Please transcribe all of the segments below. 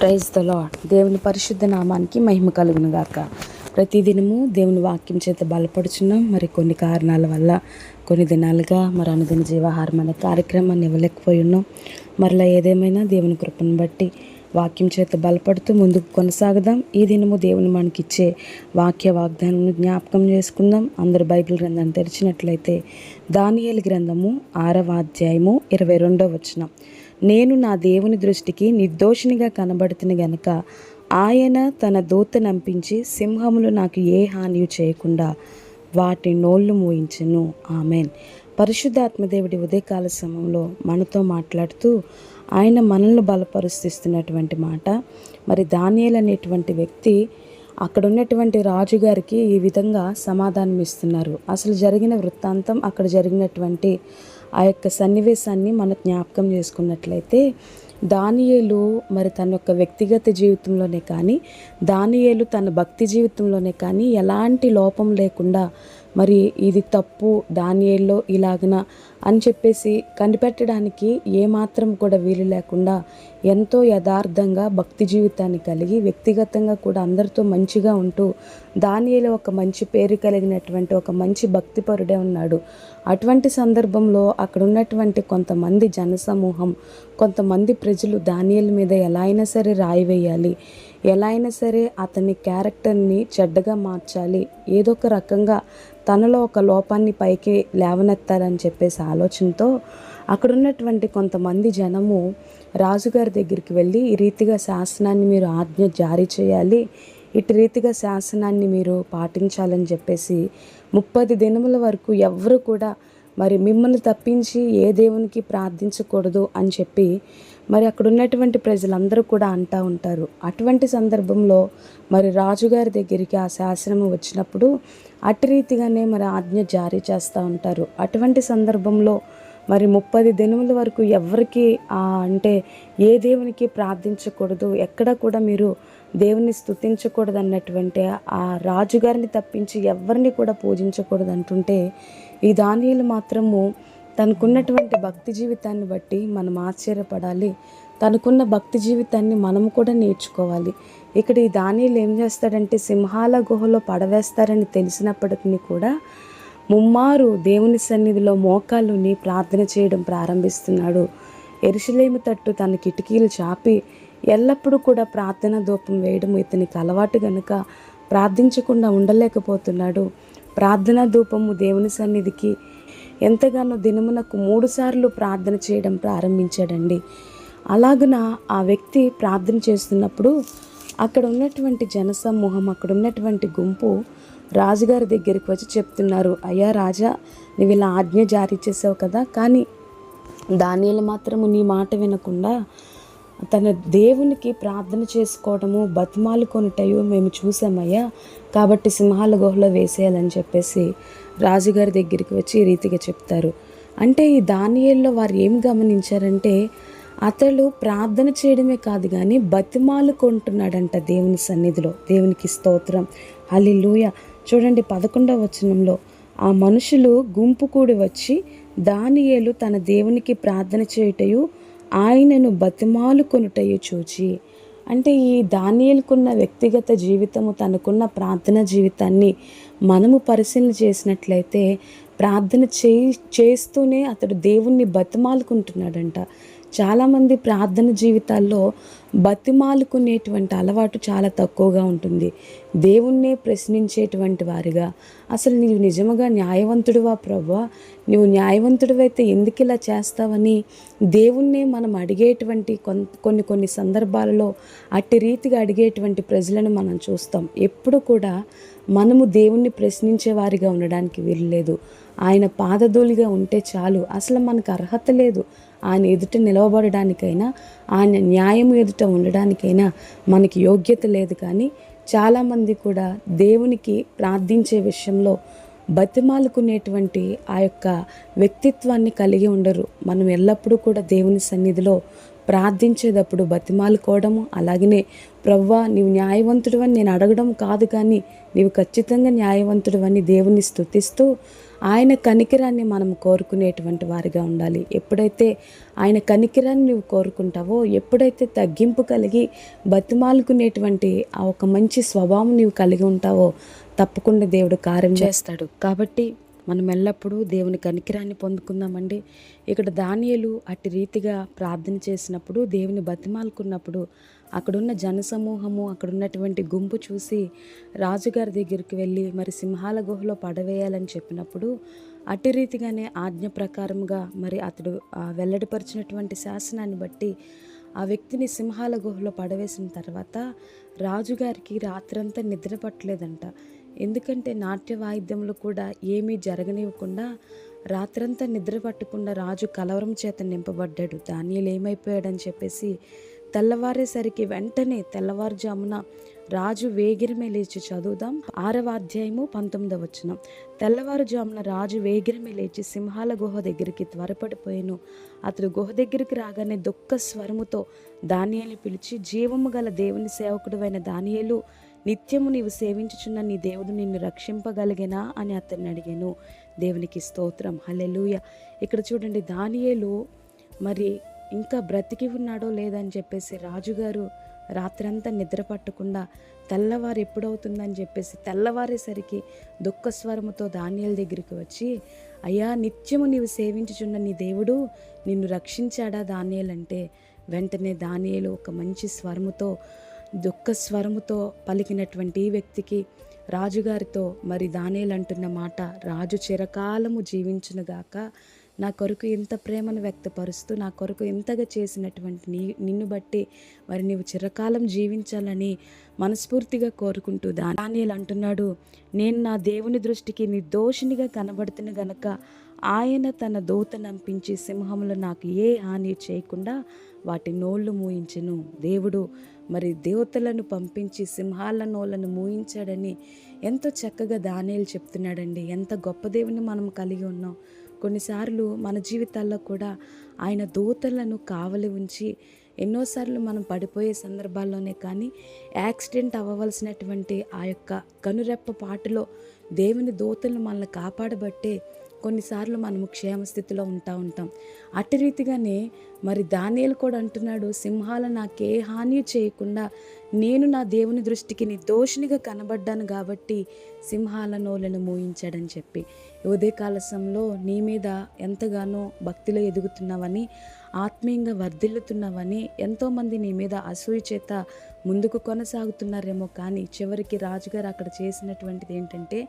Praise the lord దేవుని పరిశుద్ధ నామానికి మహిమ కలుగును గాక ప్రతిదినము దేవుని వాక్యం చేత బలపడుచున్నాం. మరి కొన్ని కారణాల వల్ల కొన్ని దినాలుగా మరి అనుదిన జీవాహారం అనే కార్యక్రమాన్ని ఇవ్వలేకపోయి ఉన్నాం మరలా ఏదేమైనా దేవుని కృపను బట్టి వాక్యం చేత బలపడుతూ ముందుకు కొనసాగుదాం. ఈ దినము దేవుని మనకిచ్చే వాక్య వాగ్దానం జ్ఞాపకం చేసుకుందాం. అందరు బైబిల్ గ్రంథాన్ని తెరిచినట్లయితే దానియేలు గ్రంథము ఆరవ అధ్యాయము ఇరవై రెండో వచనం. నేను నా దేవుని దృష్టికి నిర్దోషినిగా కనబడుతున్న గనక ఆయన తన దూత నంపించి సింహములు నాకు ఏ హాని చేయకుండా వాటి నోళ్ళు మూయించను. ఆమెన్. పరిశుద్ధాత్మదేవుడి ఉదయకాల సమయంలో మనతో మాట్లాడుతూ ఆయన మనల్ని బలపరుస్తున్నటువంటి మాట. మరి దానియేలు అనేటువంటి వ్యక్తి అక్కడ ఉన్నటువంటి రాజుగారికి ఈ విధంగా సమాధానం ఇస్తున్నారు అసలు జరిగిన వృత్తాంతం అక్కడ జరిగినటువంటి ఆ యొక్క సన్నివేశాన్ని మనం జ్ఞాపకం చేసుకున్నట్లయితే దానియేలు మరి తన యొక్క వ్యక్తిగత జీవితంలోనే కానీ దానియేలు తన భక్తి జీవితంలోనే కానీ ఎలాంటి లోపం లేకుండా మరి ఇది తప్పు దానియేల్లో ఇలాగన అని చెప్పేసి కనిపెట్టడానికి ఏమాత్రం కూడా వీలు లేకుండా ఎంతో యథార్థంగా భక్తి జీవితాన్ని కలిగి వ్యక్తిగతంగా కూడా అందరితో మంచిగా ఉంటూ దానియేలు ఒక మంచి పేరు కలిగినటువంటి ఒక మంచి భక్తిపరుడే ఉన్నాడు. అటువంటి సందర్భంలో అక్కడ ఉన్నటువంటి కొంతమంది జనసమూహం కొంతమంది ప్రజలు దానియేలు మీద ఎలా అయినా సరే రాయి వేయాలి. ఎలా అయినా సరే అతని క్యారెక్టర్ని చెడ్డగా మార్చాలి. ఏదో ఒక రకంగా తనలో ఒక లోపాన్ని పైకి లేవనెత్తాలని చెప్పేసి ఆలోచనతో అక్కడున్నటువంటి కొంతమంది జనము రాజుగారి దగ్గరికి వెళ్ళి ఈ రీతిగా శాసనాన్ని మీరు ఆజ్ఞ జారీ చేయాలి. ఇటు రీతిగా శాసనాన్ని మీరు పాటించాలని చెప్పేసి ముప్పది దినముల వరకు ఎవరు కూడా మరి మిమ్మల్ని తప్పించి ఏ దేవునికి ప్రార్థించకూడదు అని చెప్పి మరి అక్కడ ఉన్నటువంటి ప్రజలందరూ కూడా అంటూ ఉంటారు. అటువంటి సందర్భంలో మరి రాజుగారి దగ్గరికి ఆ శాసనము వచ్చినప్పుడు అటు రీతిగానే మరి ఆజ్ఞ జారీ చేస్తూ ఉంటారు. అటువంటి సందర్భంలో మరి ముప్పది దినముల వరకు ఎవరికి అంటే ఏ దేవునికి ప్రార్థించకూడదు ఎక్కడ కూడా మీరు దేవుని స్థుతించకూడదు అన్నటువంటి ఆ రాజుగారిని తప్పించి ఎవరిని కూడా పూజించకూడదు అంటుంటే ఈ దానియులు మాత్రము తనకున్నటువంటి భక్తి జీవితాన్ని బట్టి మనం ఆశ్చర్యపడాలి. తనకున్న భక్తి జీవితాన్ని మనం కూడా నేర్చుకోవాలి. ఇక్కడ ఈ దానిలు ఏం చేస్తాడంటే సింహాల గుహలో పడవేస్తారని తెలిసినప్పటికీ కూడా ముమ్మారు దేవుని సన్నిధిలో మోకాళ్ళుని ప్రార్థన చేయడం ప్రారంభిస్తున్నాడు. ఎరుసలేము తట్టు తన కిటికీలు చాపి ఎల్లప్పుడూ కూడా ప్రార్థన దూపం వేయడం ఇతనికి అలవాటు గనుక ప్రార్థించకుండా ఉండలేకపోతున్నాడు. ప్రార్థనా ధూపము దేవుని సన్నిధికి ఎంతగానో దినమునకు మూడుసార్లు ప్రార్థన చేయడం ప్రారంభించాడండి. అలాగున ఆ వ్యక్తి ప్రార్థన చేస్తున్నప్పుడు అక్కడ ఉన్నటువంటి జనసమూహం అక్కడ ఉన్నటువంటి గుంపు రాజుగారి దగ్గరికి వచ్చి చెప్తున్నారు అయ్యా రాజా నువ్వు ఇలా ఆజ్ఞ జారీ చేసావు కదా కానీ దానిలు మాత్రము నీ మాట వినకుండా తన దేవునికి ప్రార్థన చేసుకోవడము బతిమాలు కొనుటయో మేము చూసామయ్యా కాబట్టి సింహాల గుహలో వేసేయాలని చెప్పేసి రాజుగారి దగ్గరికి వచ్చి ఈ రీతిగా చెప్తారు. అంటే ఈ దానియేల్లో వారు ఏం గమనించారంటే అతడు ప్రార్థన చేయడమే కాదు కానీ బతిమాలు కొంటున్నాడంట దేవుని సన్నిధిలో. దేవునికి స్తోత్రం. హలిలూయ చూడండి పదకొండవ వచనంలో ఆ మనుషులు గుంపు కూడి వచ్చి దానియేలు తన దేవునికి ప్రార్థన చేయుటయు ఆయనను బతిమాలు కొనుటయు చూచి అంటే ఈ దానియలకున్న వ్యక్తిగత జీవితము తనకున్న ప్రార్థన జీవితాన్ని మనము పరిశీలన చేసినట్లయితే ప్రార్థన చేయి చేస్తూనే అతడు దేవుణ్ణి బతిమాలుకుంటున్నాడంట. చాలామంది ప్రార్థన జీవితాల్లో బతిమాలుకునేటువంటి అలవాటు చాలా తక్కువగా ఉంటుంది. దేవుణ్ణే ప్రశ్నించేటువంటి వారిగా. అసలు నీవు నిజముగా న్యాయవంతుడువా ప్రభా నువ్వు న్యాయవంతుడివైతే ఎందుకు ఇలా చేస్తావని దేవుణ్ణే మనం అడిగేటువంటి కొన్ని కొన్ని సందర్భాలలో అట్టి రీతిగా అడిగేటువంటి ప్రజలను మనం చూస్తాం. ఎప్పుడు కూడా మనము దేవుణ్ణి ప్రశ్నించే వారిగా ఉండడానికి వీల్లేదు. ఆయన పాదధూలిగా ఉంటే చాలు. అసలు మనకు అర్హత లేదు. ఆయన ఎదుట నిలవబడడానికైనా ఆయన న్యాయం ఎదుట ఉండడానికైనా మనకి యోగ్యత లేదు. కానీ చాలామంది కూడా దేవునికి ప్రార్థించే విషయంలో బతిమాలుకునేటువంటి ఆ యొక్క వ్యక్తిత్వాన్ని కలిగి ఉండరు. మనం ఎల్లప్పుడూ కూడా దేవుని సన్నిధిలో ప్రార్థించేటప్పుడు బతిమాలుకోవడము అలాగనే ప్రవ్వా నీవు న్యాయవంతుడు అని నేను అడగడం కాదు కానీ నీవు ఖచ్చితంగా న్యాయవంతుడు అని దేవుని స్థుతిస్తూ ఆయన కనికిరాన్ని మనం కోరుకునేటువంటి వారిగా ఉండాలి. ఎప్పుడైతే ఆయన కనికిరాన్ని నువ్వు కోరుకుంటావో ఎప్పుడైతే తగ్గింపు కలిగి బతిమాలుకునేటువంటి ఆ ఒక మంచి స్వభావం నీవు కలిగి ఉంటావో తప్పకుండా దేవుడు కార్యం చేస్తాడు. కాబట్టి మనం ఎల్లప్పుడూ దేవుని కనికిరాన్ని పొందుకుందామండి. ఇక్కడ దానియలు అట్టి రీతిగా ప్రార్థన చేసినప్పుడు దేవుని బతిమాలుకున్నప్పుడు అక్కడున్న జనసమూహము అక్కడున్నటువంటి గుంపు చూసి రాజుగారి దగ్గరికి వెళ్ళి మరి సింహాల గుహలో పడవేయాలని చెప్పినప్పుడు అట్టి రీతిగానే ఆజ్ఞ ప్రకారముగా మరి అతడు వెల్లడిపరిచినటువంటి శాసనాన్ని బట్టి ఆ వ్యక్తిని సింహాల గుహలో పడవేసిన తర్వాత రాజుగారికి రాత్రంతా నిద్ర పట్టలేదంట. ఎందుకంటే నాట్య వాయిద్యములు కూడా ఏమీ జరగనివ్వకుండా రాత్రంతా నిద్ర పట్టకుండా రాజు కలవరం చేత నింపబడ్డాడు. దానియలు ఏమైపోయాడని చెప్పేసి తెల్లవారేసరికి వెంటనే తెల్లవారుజామున రాజు వేగిరమే లేచి చదువుదాం. ఆరవ అధ్యాయము పంతొమ్మిదవ వచనం. తెల్లవారుజామున రాజు వేగిరమే లేచి సింహాల గుహ దగ్గరికి త్వరపడిపోయాను. అతడు గుహ దగ్గరికి రాగానే దుఃఖ స్వరముతో దానియలు పిలిచి జీవము గల దేవుని సేవకుడు దానియలు నిత్యము నీవు సేవించుచున్న నీ దేవుడు నిన్ను రక్షింపగలిగేనా అని అతన్ని అడిగాను. దేవునికి స్తోత్రం. హలెలూయ ఇక్కడ చూడండి దానియేలు మరి ఇంకా బ్రతికి ఉన్నాడో లేదని చెప్పేసి రాజుగారు రాత్రంతా నిద్ర పట్టకుండా తెల్లవారు ఎప్పుడవుతుందని చెప్పేసి తెల్లవారేసరికి దుఃఖ స్వరముతో ధాన్యాల దగ్గరికి వచ్చి అయ్యా నిత్యము నీవు సేవించుచున్న నీ దేవుడు నిన్ను రక్షించాడా ధాన్యాలంటే వెంటనే ధాన్యాలు ఒక మంచి స్వరముతో దుఃఖ స్వరముతో పలికినటువంటి ఈ వ్యక్తికి రాజుగారితో మరి దానేలంటున్న మాట రాజు చిరకాలము జీవించునుగాక నా కొరకు ఇంత ప్రేమను వ్యక్తపరుస్తూ నా కొరకు ఇంతగా చేసినటువంటి నీ నిన్ను బట్టి మరి నీవు చిరకాలం జీవించాలని మనస్ఫూర్తిగా కోరుకుంటూ దానియలు అంటున్నాడు నేను నా దేవుని దృష్టికి నిర్దోషినిగా కనబడుతున్న గనక ఆయన తన దూత నంపించి సింహములు నాకు ఏ హాని చేయకుండా వాటి నోళ్ళు మూయించెను. దేవుడు మరి దేవతలను పంపించి సింహాల నోళ్ళను మూయించాడని ఎంతో చక్కగా దానేలు చెప్తున్నాడండి. ఎంత గొప్ప దేవుని మనం కలిగి ఉన్నాం. కొన్నిసార్లు మన జీవితాల్లో కూడా ఆయన దూతలను కావలి ఉంచి ఎన్నోసార్లు మనం పడిపోయే సందర్భాల్లోనే కానీ యాక్సిడెంట్ అవ్వవలసినటువంటి ఆ యొక్క కనురెప్ప పాటలో దేవుని దూతలను మనల్ని కాపాడబట్టే కొన్నిసార్లు మనము క్షేమస్థితిలో ఉంటా ఉంటాం. అటు రీతిగానే మరి దానియలు కూడా అంటున్నాడు సింహాల నాకే హాని చేయకుండా నేను నా దేవుని దృష్టికి నిర్దోషినిగా కనబడ్డాను కాబట్టి సింహాల నోలను మోయించాడని చెప్పి. ఉదయకాల సమయంలో నీ మీద ఎంతగానో భక్తిలో ఎదుగుతున్నావని ఆత్మీయంగా వర్ధిల్లుతున్నావని ఎంతోమంది నీ మీద అసూయ చేత ముందుకు కొనసాగుతున్నారేమో కానీ చివరికి రాజుగారు అక్కడ చేసినటువంటిది ఏంటంటే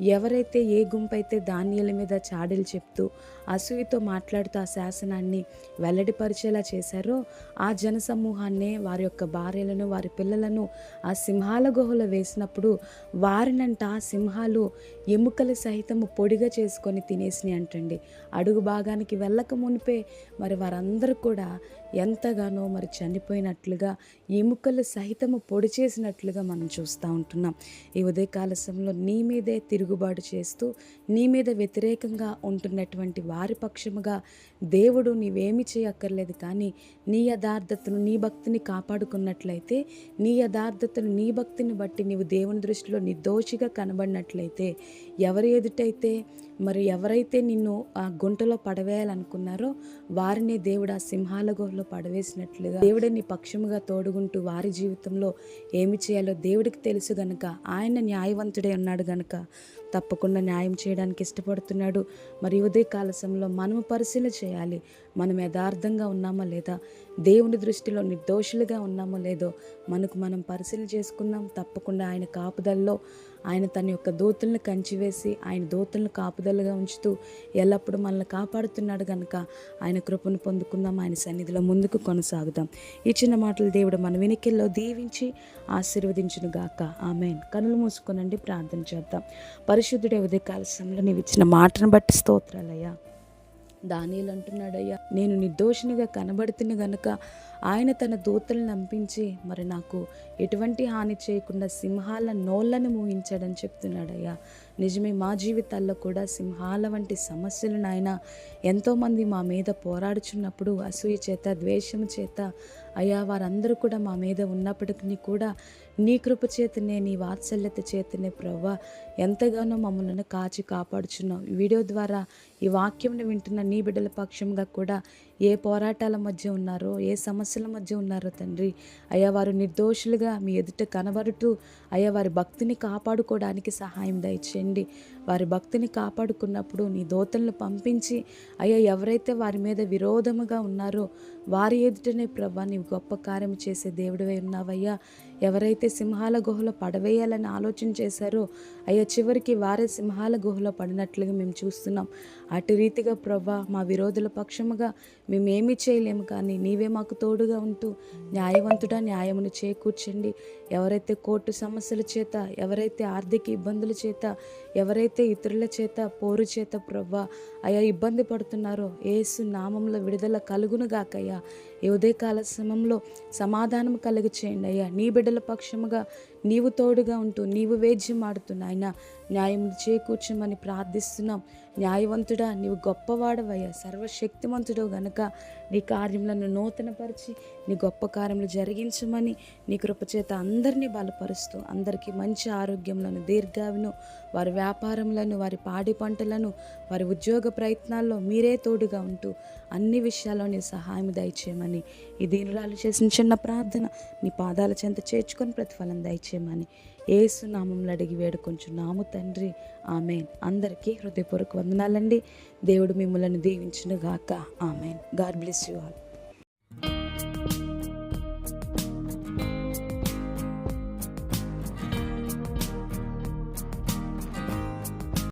ఎవరైతే ఏ గుంపు అయితే ధాన్యాల మీద చాడీలు చెప్తూ అసూయతో మాట్లాడుతూ ఆ శాసనాన్ని వెల్లడిపరిచేలా చేశారో ఆ జన సమూహాన్నే వారి యొక్క భార్యలను వారి పిల్లలను ఆ సింహాల గుహలో వేసినప్పుడు వారినంట ఆ సింహాలు ఎముకలు సహితము పొడిగా చేసుకొని తినేసినాయి అంటండి. అడుగు భాగానికి వెళ్ళక మునిపే మరి వారందరూ కూడా ఎంతగానో మరి చనిపోయినట్లుగా ఎముకలు సహితము పొడి చేసినట్లుగా మనం చూస్తూ ఉంటున్నాం. ఈ ఉదయకాల సమయంలో నీ మీదే తిరుగుబాటు చేస్తూ నీ మీద వ్యతిరేకంగా ఉంటున్నటువంటి వారి పక్షముగా దేవుడు నీవేమి చేయక్కర్లేదు. కానీ నీ యథార్థతను నీ భక్తిని కాపాడుకున్నట్లయితే నీ యథార్థతను నీ భక్తిని బట్టి నీవు దేవుని దృష్టిలో నిర్దోషిగా కనబడినట్లయితే ఎవరి ఎదుటైతే మరి ఎవరైతే నిన్ను ఆ గుంటలో పడవేయాలనుకున్నారో వారిని దేవుడు ఆ సింహాల గుహలో పడవేసినట్లుగా దేవుడే నీ పక్షముగా తోడుగుంటూ వారి జీవితంలో ఏమి చేయాలో దేవుడికి తెలుసు గనక ఆయన న్యాయవంతుడే ఉన్నాడు గనక తప్పకుండా న్యాయం చేయడానికి ఇష్టపడుతున్నాడు. మరి ఉదయ కాలశంలో సమయంలో మనము పరిశీలన చేయాలి. మనం యథార్థంగా ఉన్నామా లేదా? దేవుని దృష్టిలో నిర్దోషులుగా ఉన్నామో లేదో మనకు మనం పరిశీలన చేసుకుందాం. తప్పకుండా ఆయన కాపుదల్లో ఆయన తన యొక్క దూతలను కంచివేసి ఆయన దూతలను కాపుదలుగా ఉంచుతూ ఎల్లప్పుడూ మనల్ని కాపాడుతున్నాడు కనుక ఆయన కృపను పొందుకుందాం. ఆయన సన్నిధిలో ముందుకు కొనసాగుదాం. ఈ చిన్న మాటలు దేవుడు మన వెనుకల్లో దీవించి ఆశీర్వదించును గాక ఆమెన్. కనులు మూసుకొనండి ప్రార్థన చేద్దాం. పరిశుద్ధుడే ఉదయకాల సమయంలో నీవు ఇచ్చిన మాటను బట్టి స్తోత్రాలయ్యా దానిలు అంటున్నాడయ్యా నేను నిర్దోషినిగా కనబడుతున్న గనుక ఆయన తన దూతలను నంపించి మరి నాకు ఎటువంటి హాని చేయకుండా సింహాల నోళ్ళను మూయించాడని చెప్తున్నాడయ్యా. నిజమే మా జీవితాల్లో కూడా సింహాల వంటి సమస్యలు నాయన ఎంతోమంది మా మీద పోరాడుచున్నప్పుడు అసూయ చేత ద్వేషము చేత అయ్యా వారందరూ కూడా మా మీద ఉన్నప్పటికీ కూడా నీ కృప చేతనే నీ వాత్సల్యత చేతనే ప్రవ్వా ఎంతగానో మమ్మల్ని కాచి కాపాడుచున్నావు. ఈ వీడియో ద్వారా ఈ వాక్యంను వింటున్న నీ బిడ్డల పక్షంగా కూడా ఏ పోరాటాల మధ్య ఉన్నారో ఏ సమస్యల మధ్య ఉన్నారో తండ్రి అయ్యా వారు నిర్దోషులుగా మీ ఎదుట కనబడుతూ అయ్యా వారి భక్తిని కాపాడుకోవడానికి సహాయం దయచేయండి. వారి భక్తిని కాపాడుకున్నప్పుడు నీ దోతలను పంపించి అయ్యా ఎవరైతే వారి మీద విరోధముగా ఉన్నారో వారి ఎదుటనే ప్రభా నీవు గొప్ప కార్యం చేసే దేవుడివై ఉన్నావయ్యా. ఎవరైతే సింహాల గుహలో పడవేయాలని ఆలోచన చేశారో అయ్యా చివరికి వారే సింహాల గుహలో పడినట్లుగా మేము చూస్తున్నాం. అటు రీతిగా ప్రభా మా విరోధుల పక్షముగా మేమేమీ చేయలేము కానీ నీవే మాకు తోడుగా ఉంటూ న్యాయవంతుడా న్యాయమును చేకూర్చండి. ఎవరైతే కోర్టు సమస్యల చేత ఎవరైతే ఆర్థిక ఇబ్బందుల చేత ఎవరైతే ఇతరుల చేత పోరు చేత ప్రవ్వా అయా ఇబ్బంది పడుతున్నారో ఏసు నామంలో విడుదల కలుగును గాకయ్యా. ఈ ఉదయకాల సమయంలో సమాధానం కలుగు చేయండి అయ్యా. నీ బిడ్డల పక్షముగా నీవు తోడుగా ఉంటూ నీవు వేద్యం ఆడుతున్న న్యాయం చేకూర్చమని ప్రార్థిస్తున్నాం. న్యాయవంతుడా నీవు గొప్పవాడవయ్యా సర్వశక్తిమంతుడు గనక. నీ కార్యములను నూతనపరిచి నీ గొప్ప కార్యములు జరిగించమని నీ కృపచేత అందరినీ బలపరుస్తూ అందరికీ మంచి ఆరోగ్యములను దీర్ఘావిను వారి వ్యాపారములను వారి పాడి పంటలను వారి ఉద్యోగ ప్రయత్నాల్లో మీరే తోడుగా ఉంటూ అన్ని విషయాల్లో నీ సహాయం దయచేయమని ఈ దీనురాలు చేసిన చిన్న ప్రార్థన నీ పాదాల చెంత చేర్చుకొని ప్రతిఫలం దయచేయమని ఏసు నామంలో అడిగి వేడుకొంచున్నాము తండ్రి. ఆమెన్. అందరికీ హృదయపూర్వక వందనాలండి. దేవుడు మిమ్మల్ని దీవించును గాక amen. God bless you all.